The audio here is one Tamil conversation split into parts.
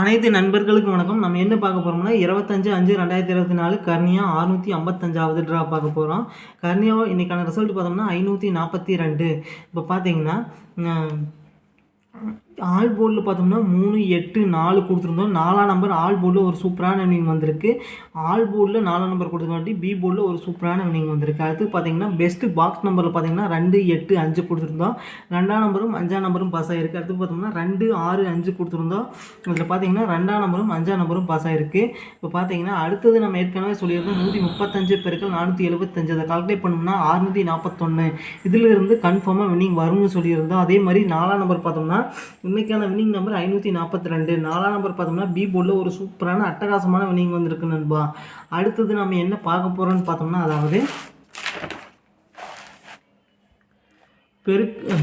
அனைத்து நண்பர்களுக்கும் வணக்கம். நம்ம என்ன பார்க்க போகிறோம்னா இருபத்தஞ்சு அஞ்சு ரெண்டாயிரத்தி இருபத்தி நாலு கர்னியா அறுநூற்றி ஐம்பத்தஞ்சாவது ட்ரா பார்க்க போகிறோம் கர்னியாவோ இன்றைக்கான ரிசல்ட் பார்த்தோம்னா ஐநூற்றி நாற்பத்தி ரெண்டு. இப்போ பார்த்தீங்கன்னா ஆல் போர்டில் பார்த்தோம்னா மூணு எட்டு நாலு கொடுத்துருந்தோம். நாலாம் நம்பர் ஆல் போர்டில் ஒரு சூப்பரான வினிங் வந்திருக்கு. ஆல் போர்டில் நாலாம் நம்பர் கொடுத்துருக்காட்டி பி போர்டில் ஒரு சூப்பரான வினிங் வந்திருக்கு. அடுத்து பார்த்தீங்கன்னா பெஸ்ட்டு பாக்ஸ் நம்பரில் பார்த்தீங்கன்னா ரெண்டு எட்டு அஞ்சு கொடுத்துருந்தோம். ரெண்டாம் நம்பரும் அஞ்சாம் நம்பரும் பாஸ் ஆகிருக்கு அடுத்து பார்த்தோம்னா ரெண்டு ஆறு அஞ்சு கொடுத்துருந்தோம். இதில் பார்த்தீங்கன்னா ரெண்டாம் நம்பரும் அஞ்சாம் நம்பரும் பாஸ் ஆகிருக்கு இப்போ பார்த்தீங்கன்னா அடுத்தது நம்ம ஏற்கனவே சொல்லியிருந்தோம் நூற்றி முப்பத்தஞ்சு பெருக்கள் நானூற்றி எழுபத்தஞ்சு. அதை கால்குலேட் பண்ணோம்னா அறுநூற்றி நாற்பத்தொன்று இதிலிருந்து கன்ஃபார்மாக வினிங் வரும்னு சொல்லியிருந்தோம். அதே மாதிரி நாலாம் நம்பர் பார்த்தோம்னா இன்றைக்கான வினிங் நம்பர் ஐநூற்றி நாற்பத்தி ரெண்டு நாலாம் நம்பர் பார்த்தோம்னா பி போர்டில் ஒரு சூப்பரான அட்டகாசமான வினிங் வந்திருக்கு நண்பா. அடுத்தது நம்ம என்ன பார்க்க போகிறோன்னு பார்த்தோம்னா அதாவது பெருக்கு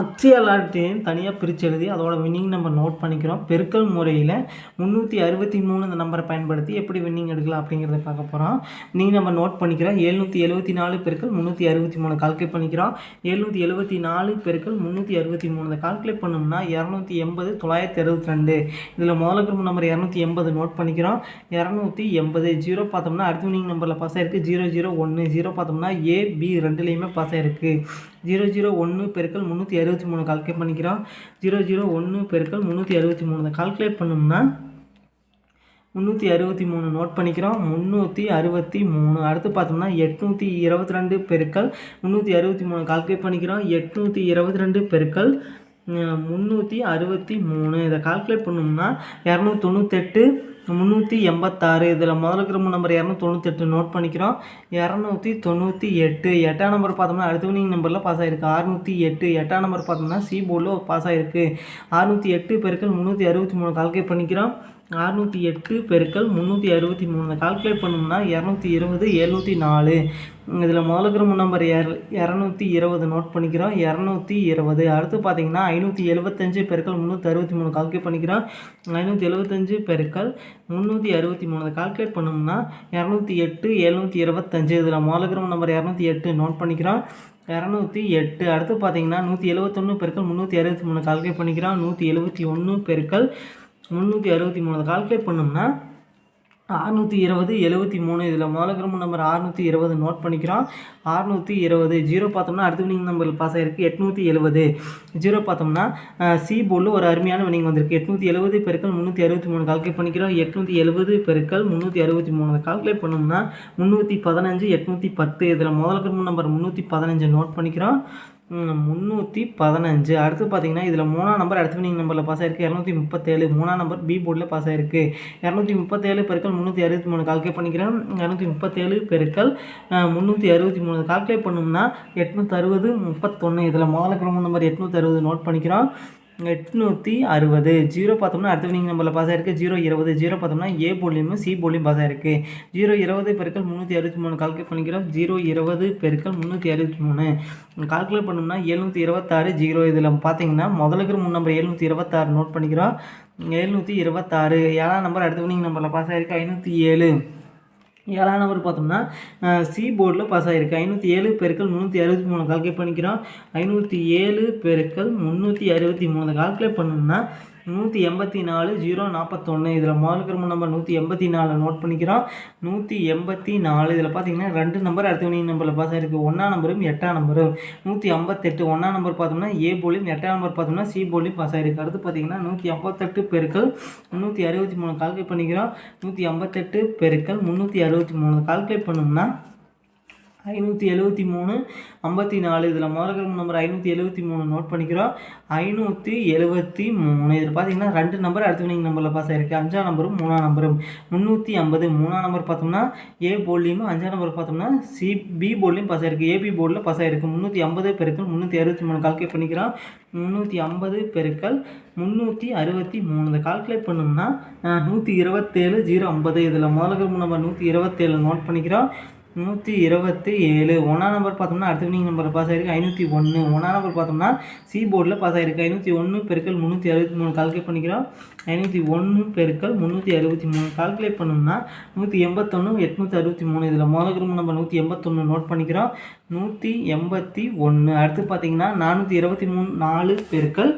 அச்சியலாட்டையும் தனியாக பிரித்து எழுதி அதோட வின்னிங் நம்பர் நோட் பண்ணிக்கிறோம். பெருக்கல் முறையில் முந்நூற்றி அறுபத்தி மூணு இந்த நம்பரை பயன்படுத்தி எப்படி வின்னிங் எடுக்கலாம் அப்படிங்கிறத பார்க்க போகிறோம் வின்னிங் நம்பர் நோட் பண்ணிக்கிறோம். எழுநூற்றி எழுபத்தி நாலு பெருக்கள் முந்நூற்றி அறுபத்தி மூணு கால்குலேட் பண்ணிக்கிறோம். எழுநூற்றி எழுபத்தி நாலு பெருக்கள் முந்நூற்றி அறுபத்தி மூணு இதை கால்குலேட் பண்ணோம்னா இரநூத்தி எண்பது தொள்ளாயிரத்தி அறுபத்தி ரெண்டு. இதில் முதல்ல குரூப் நம்பர் இரநூத்தி எண்பது நோட் பண்ணிக்கிறோம். இரநூத்தி எண்பது ஜீரோ பார்த்தோம்னா அடுத்த வின்னிங் நம்பரில் பாஸ் ஆயிருக்கு. ஜீரோ ஜீரோ ஒன்று ஜீரோ பார்த்தோம்னா ஏ பி ரெண்டுலேயுமே பாஸ் ஆயிருக்கு. ஜீரோ ஜீரோ ஒன்று பெருக்கள் முந்நூற்றி அறுபத்தி மூணு கால்குலேட் பண்ணிக்கிறோம். ஜீரோ ஜீரோ ஒன்று பெருக்கள் முந்நூற்றி அறுபத்தி மூணு. கால்குலேட் பண்ணோம்னா முந்நூற்றி அறுபத்தி மூணு நோட் பண்ணிக்கிறோம். முந்நூற்றி அறுபத்தி மூணு. அடுத்து பார்த்தோம்னா எட்நூற்றி இருபத்தி ரெண்டு பெருக்கள் முந்நூற்றி அறுபத்தி மூணு கால்குலேட் பண்ணிக்கிறோம். எட்நூற்றி இருபத்தி ரெண்டு பெருக்கள் முந்நூற்றி அறுபத்தி மூணு. இதை கால்குலேட் பண்ணோம்னா இரநூத்தி தொண்ணூத்தெட்டு முந்நூற்றி எண்பத்தாறு. இதில் முதல் கிரும்பு நம்பர் இரநூத்தி தொண்ணூத்தெட்டு நோட் பண்ணிக்கிறோம். இரநூத்தி தொண்ணூற்றி எட்டு. எட்டாம் நம்பர் பார்த்தோம்னா அடுத்த வினிங் நம்பரில் பாஸ் ஆகிருக்கு அறுநூற்றி எட்டு. எட்டாம் நம்பர் பார்த்தோம்னா சி போர்டில் பாஸ் ஆகிருக்கு அறுநூற்றி எட்டு பெருக்கள் முந்நூற்றி அறுபத்தி மூணு கால்குலேட் பண்ணிக்கிறோம். அறுநூற்றி எட்டு பெருக்கள் முந்நூற்றி அறுபத்தி மூணு. கால்குலேட் பண்ணோம்னா இரநூத்தி இருபது எழுநூற்றி நாலு. இதில் முதலுக்கிற நம்பர் இர இரநூத்தி இருபது நோட் பண்ணிக்கிறோம். இரநூத்தி இருபது. அடுத்து பார்த்தீங்கன்னா ஐநூற்றி எழுபத்தஞ்சு பெருக்கள் முந்நூற்றி அறுபத்தி மூணு கால்குலேட் பண்ணிக்கிறோம். ஐநூற்றி எழுபத்தஞ்சு பெருக்கள் முந்நூற்றி அறுபத்தி மூணு. கால்குலேட் பண்ணோம்னா இரநூத்தி எட்டு எழுநூற்றி இருபத்தஞ்சு. இதில் மாலகிரம் நம்பர் இரநூத்தி எட்டு நோட் பண்ணிக்கிறோம். இரநூத்தி எட்டு அடுத்து பார்த்தீங்கன்னா நூற்றி எழுபத்தொன்று பெருக்கள் முந்நூற்றி அறுபத்தி மூணு கால்குலேட் பண்ணிக்கிறோம். நூற்றி எழுபத்தி ஒன்று பெருக்கள் முந்நூற்றி அறுபத்தி மூணு. கால்குலேட் பண்ணோம்னா அறுநூற்றி இருபது எழுபத்தி மூணு இதில் முதல்ல நம்பர் அறுநூற்றி இருபது நோட் பண்ணிக்கிறோம். அறுநூற்றி இருபது ஜீரோ பார்த்தோம்னா அடுத்த வினிங் நம்பர் பாஸ் ஆகிருக்கு எட்நூற்றி எழுபது ஜீரோ பார்த்தோம்னா சி போர்டில் ஒரு அருமையான வினிங் வந்திருக்கு. எட்நூற்றி எழுபது பெருக்கள் முந்நூற்றி அறுபத்தி மூணு கால்குலேட் பண்ணிக்கிறோம். எட்நூற்றி எழுபது பெருக்கள் முந்நூற்றி அறுபத்தி மூணு. கால்குலேட் பண்ணோம்னா முந்நூற்றி பதினஞ்சு எட்நூற்றி பத்து. இதில் முதல் நம்பர் முந்நூற்றி பதினஞ்சு நோட் பண்ணிக்கிறோம். முந்நூற்றி பதினஞ்சு. அடுத்து பார்த்தீங்கன்னா இதில் மூணாம் நம்பர் அடுத்து நீங்கள் நம்பரில் பாஸ் ஆயிருக்கு. இரநூத்தி முப்பத்தேழு மூணாம் நம்பர் பி போர்டில் பாஸ் ஆயிருக்கு. இரநூத்தி முப்பத்தேழு பெருக்கள் முந்நூற்றி அறுபத்தி மூணு. கால்குலேட் பண்ணிக்கிறேன். இரநூத்தி முப்பத்தேழு பெருக்கள் முந்நூற்றி அறுபத்தி மூணு. கால்குலேட் பண்ணோம்னா எட்நூற்றி அறுபது முப்பத்தொன்று இதில் முதல்ல கிரம நம்பர் எட்நூற்றி அறுபது நோட் பண்ணிக்கிறோம். எட்நூற்றி அறுபது. ஜீரோ பார்த்தோம்னா அடுத்த வினிங் நம்பரில் பாஸ் ஆயிருக்கு. ஜீரோ இருபது ஜீரோ பார்த்தோம்னா ஏ போலியும் சி போலியும் பாஸ் ஆயிருக்கு. ஜீரோ இருபது பெருக்கள் முந்நூற்றி அறுபத்தி மூணு. கால்குலேட் பண்ணிக்கிறோம். ஜீரோ இருபது பெருக்கள் முந்நூற்றி அறுபத்தி மூணு. கால்குலேட் பண்ணோம்னா எழுநூற்றி இருபத்தாறு ஜீரோ. இதில் பார்த்தீங்கன்னா முதலுக்கு மூணு நம்பர் எழுநூற்றி இருபத்தாறு நோட் பண்ணிக்கிறோம். எழுநூற்றி இருபத்தாறு. ஏழாம் நம்பர் அடுத்த வினிங் நம்பரில் பாஸ் ஆயிருக்கு. ஐநூற்றி ஏழு. ஏழாம் நம்பர் பார்த்தோம்னா சி போர்டில் பாஸ் ஆகிருக்கு ஐநூற்றி ஏழு பெருக்கள் முந்நூற்றி அறுபத்தி மூணு கால்குலேட் பண்ணிக்கிறோம். ஐநூற்றி ஏழு பெருக்கள் முந்நூற்றி அறுபத்தி மூணு. கால்குலேட் பண்ணோம்னா நூற்றி எண்பத்தி நாலு ஜீரோ நாற்பத்தொன்று இதில் முதல் நம்பர் நூற்றி எண்பத்தி நாலு நோட் பண்ணிக்கிறோம். நூற்றி எண்பத்தி நாலு இதில் பார்த்தீங்கன்னா ரெண்டு நம்பர் அடுத்த வினிங் நம்பரில் பாஸ் ஆகிருக்கு ஒன்றாம் நம்பரும் எட்டாம் நம்பரும் நூற்றி ஐம்பத்தெட்டு ஒன்றாம் நம்பர் பார்த்தோம்னா ஏ போலியும் எட்டாம் நம்பர் பார்த்தோம்னா சி போலியும் பாஸ் ஆகிருக்கு அடுத்து பார்த்தீங்கன்னா நூற்றி ஐம்பத்தெட்டு பெருக்கள் முந்நூற்றி அறுபத்தி மூணு கால்குலேட் பண்ணிக்கிறோம். நூற்றி ஐம்பத்தெட்டு பெருக்கள் முந்நூற்றி அறுபத்தி மூணு கால்குலேட் பண்ணோம்னா ஐநூற்றி எழுபத்தி மூணு ஐம்பத்தி நாலு இதில் முதல் நம்பர் ஐநூற்றி எழுபத்தி மூணு நோட் பண்ணிக்கிறோம். ஐநூற்றி எழுபத்தி மூணு. இதில் பார்த்தீங்கன்னா ரெண்டு நம்பர் அடுத்த வினிங் நம்பரில் பாஸ் ஆகிருக்கு அஞ்சாம் நம்பரும் மூணாம் நம்பரும் முந்நூற்றி ஐம்பது மூணாம் நம்பர் பார்த்தோம்னா ஏ போர்ட்லேயும் அஞ்சாம் நம்பர் பார்த்தோம்னா சி பி போர்ட்லேயும் பாஸ் ஆகிருக்கு ஏபி போர்டில் பாஸ் ஆகிருக்கு முந்நூற்றி ஐம்பது பெருக்கள் முந்நூற்றி அறுபத்தி மூணு கால்குலேட் பண்ணிக்கிறோம். முந்நூற்றி ஐம்பது பெருக்கள் முந்நூற்றி அறுபத்தி மூணு. இதை கால்குலேட் பண்ணோம்னா நூற்றி இருபத்தேழு ஜீரோ ஐம்பது. இதில் முதல் நம்பர் நூற்றி இருபத்தேழு நோட் பண்ணிக்கிறோம். நூற்றி இருபத்தி ஏழு. ஒன்றாம் நம்பர் பார்த்தோம்னா அடுத்த வினிங் நம்பர் பாஸ் ஆகிருக்கு ஐநூற்றி ஒன்று ஒன்றாம் நம்பர் பார்த்தோம்னா சி போர்டில் பாஸ் ஆகிருக்கு ஐநூற்றி ஒன்று பெருக்கள் முந்நூற்றி அறுபத்தி மூணு. கால்குலேட் பண்ணிக்கிறோம். ஐநூற்றி ஒன்று பெருக்கள் முந்நூற்றி அறுபத்தி மூணு. கால்குலேட் பண்ணோம்னா நூற்றி எண்பத்தொன்று எட்நூற்றி அறுபத்தி மூணு. இதில் முதல் குரூப் நம்பர் நூற்றி எண்பத்தொன்று நோட் பண்ணிக்கிறோம். நூற்றி எண்பத்தி ஒன்று அடுத்து பார்த்தீங்கன்னா நானூற்றி இருபத்தி மூணு நாலு பெருக்கள்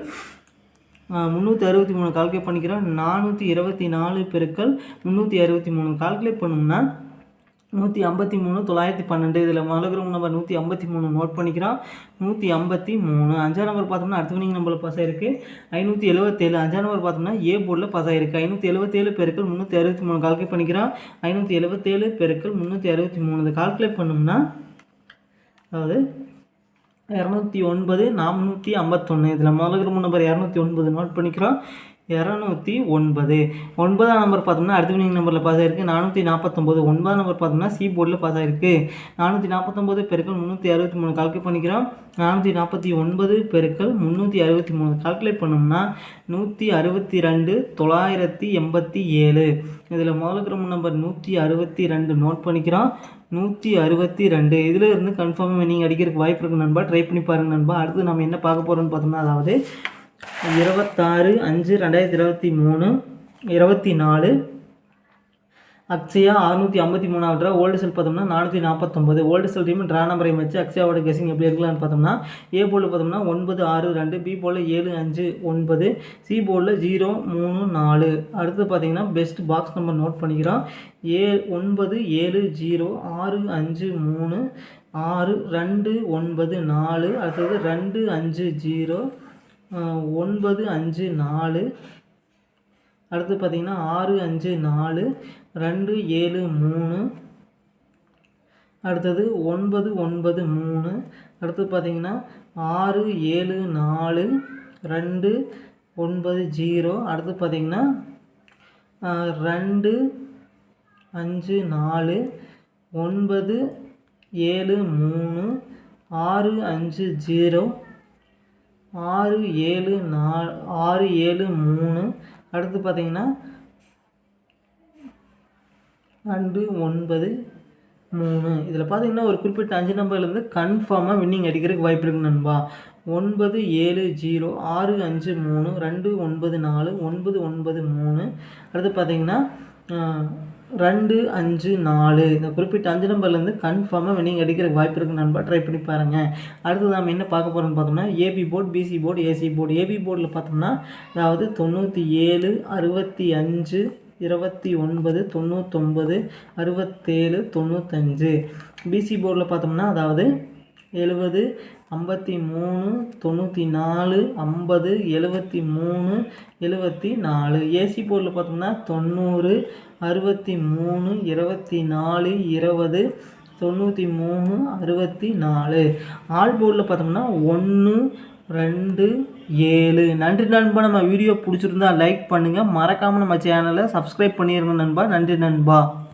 முந்நூற்றி அறுபத்தி மூணு. கால்குலேட் பண்ணிக்கிறோம். நானூற்றி இருபத்தி நாலு பெருக்கள் முந்நூற்றி அறுபத்தி மூணு. கால்குலேட் பண்ணோம்னா நூற்றி ஐம்பத்தி மூணு தொள்ளாயிரத்தி பன்னெண்டு. இதில் மலகிரம் நம்பர் நூற்றி ஐம்பத்தி மூணு நோட் பண்ணிக்கிறோம். நூற்றி ஐம்பத்தி மூணு அஞ்சாம் நம்பர் பார்த்தோம்னா அடுத்த வினிங் நம்பரில் பாஸ் ஆயிருக்கு. ஐநூற்றி எழுபத்தேழு அஞ்சாம் நம்பர் பார்த்தோம்னா ஏ போர்டில் பாஸ் ஆயிருக்கு. ஐநூற்றி எழுபத்தேழு பெருக்கள் முந்நூற்றி அறுபத்தி மூணு கால்குலேட் பண்ணிக்கிறோம். ஐநூற்றி எழுபத்தேழு பெருக்கள் முந்நூற்றி அறுபத்தி மூணு. இதை கால்குலேட் பண்ணோம்னா அதாவது இரநூத்தி ஒன்பது நானூற்றி ஐம்பத்தொன்று இதில் முதல்ல நம்பர் இரநூத்தி ஒன்பது நோட் பண்ணிக்கிறோம். இரநூத்தி ஒன்பது. ஒன்பதாம் நம்பர் பார்த்தோம்னா அடுத்த வினிங் நம்பரில் பாஸ் ஆயிருக்கு. நானூற்றி நாற்பத்தொம்போது ஒன்பதாம் நம்பர் பார்த்தோம்னா சி போர்டில் பாஸ் ஆயிருக்கு. நானூற்றி நாற்பத்தொம்போது பெருக்கள் முந்நூற்றி அறுபத்தி மூணு. கால்குலேட் பண்ணிக்கிறோம். நானூற்றி நாற்பத்தி ஒன்பது பெருக்கள் முந்நூற்றி அறுபத்தி மூணு. கால்குலேட் பண்ணோம்னா நூற்றி அறுபத்தி ரெண்டு தொள்ளாயிரத்தி எண்பத்தி ஏழு. இதில் முதல்ல நம்பர் நூற்றி அறுபத்தி ரெண்டு நோட் பண்ணிக்கிறோம். நூற்றி அறுபத்தி ரெண்டு. இதில் இருந்து கன்ஃபார்மாக நீங்கள் அடிக்கிறதுக்கு வாய்ப்பு இருக்குது நண்பா. ட்ரை பண்ணி பாருங்கள் நண்பா. அடுத்து நம்ம என்ன பார்க்க போகிறோம்னு பார்த்தோம்னா அதாவது இருபத்தாறு அஞ்சு ரெண்டாயிரத்தி இருபத்தி மூணு இருபத்தி நாலு. அக்ஷயா அறுநூற்றி ஐம்பத்தி மூணாவது ட்ரா ஓல்டு செல் பார்த்தோம்னா நானூற்றி நாற்பத்தொம்பது ஓல்டு செல் டீம் ட்ரா நம்பரை வச்சு அக்ஷயாவோட கெஸிங் எப்படி இருக்கலாம்னு பார்த்தோம்னா ஏ போர்டில் பார்த்தோம்னா ஒன்பது ஆறு ரெண்டு பி போர்டில் ஏழு அஞ்சு ஒன்பது சி போர்டில் ஜீரோ மூணு நாலு. அடுத்து பார்த்தீங்கன்னா பெஸ்ட் பாக்ஸ் நம்பர் நோட் பண்ணிக்கிறோம். ஏ ஒன்பது ஏழு ஜீரோ ஆறு அஞ்சு மூணு ஆறு ரெண்டு ஒன்பது நாலு. அடுத்தது ரெண்டு அஞ்சு ஜீரோ ஒன்பது அஞ்சு நாலு. அடுத்து பார்த்திங்கன்னா ஆறு அஞ்சு நாலு ரெண்டு ஏழு மூணு. அடுத்தது ஒன்பது ஒன்பது மூணு. அடுத்து பார்த்திங்கன்னா ஆறு ஏழு நாலு ரெண்டு ஒன்பது ஜீரோ. அடுத்து பார்த்திங்கன்னா ரெண்டு அஞ்சு நாலு ஒன்பது ஏழு மூணு ஆறு அஞ்சு ஜீரோ. ஆறு ஏழு நா ஆறு ஏழு மூணு. அடுத்து பார்த்தீங்கன்னா ரெண்டு ஒன்பது மூணு. இதில் பார்த்தீங்கன்னா ஒரு குறிப்பிட்ட அஞ்சு நம்பர்லேருந்து கன்ஃபார்மாக வின்னிங் அடிக்கிறதுக்கு வாய்ப்பு இருக்கு நண்பா. ஒன்பது ஏழு ஜீரோ ஆறு அஞ்சு மூணு ரெண்டு ஒன்பது நாலு ஒன்பது ஒன்பது மூணு. அடுத்து பார்த்தீங்கன்னா ரெண்டு அஞ்சு நாலு. இந்த குறிப்பிட்ட அஞ்சு நம்பர்லேருந்து கன்ஃபார்மாக நீங்கள் அடிக்கிறதுக்கு வாய்ப்பு இருக்குது நண்பா. ட்ரை பண்ணி பாருங்கள் அடுத்து நம்ம என்ன பார்க்க போகிறோம்னு பார்த்தோம்னா AB board BC board AC board AB போர்டில் பார்த்தோம்னா அதாவது தொண்ணூற்றி ஏழு அறுபத்தி அஞ்சு இருபத்தி ஒன்பது தொண்ணூத்தொம்பது அறுபத்தேழு தொண்ணூத்தஞ்சு. பிசி போர்டில் பார்த்தோம்னா அதாவது எழுபது ஐம்பத்தி மூணு தொண்ணூற்றி நாலு ஐம்பது எழுபத்தி மூணு எழுபத்தி நாலு ஏசி போர்டில் பார்த்தோம்னா தொண்ணூறு அறுபத்தி மூணு இருபத்தி நாலு இருபது தொண்ணூற்றி மூணு அறுபத்தி நாலு ஆல் போர்டில் பார்த்தோம்னா ஒன்று ரெண்டு ஏழு. நன்றி நண்பா. நம்ம வீடியோ பிடிச்சிருந்தா லைக் பண்ணுங்கள் மறக்காமல் நம்ம சேனலை சப்ஸ்கிரைப் பண்ணிடுங்க நண்பா. நன்றி நண்பா.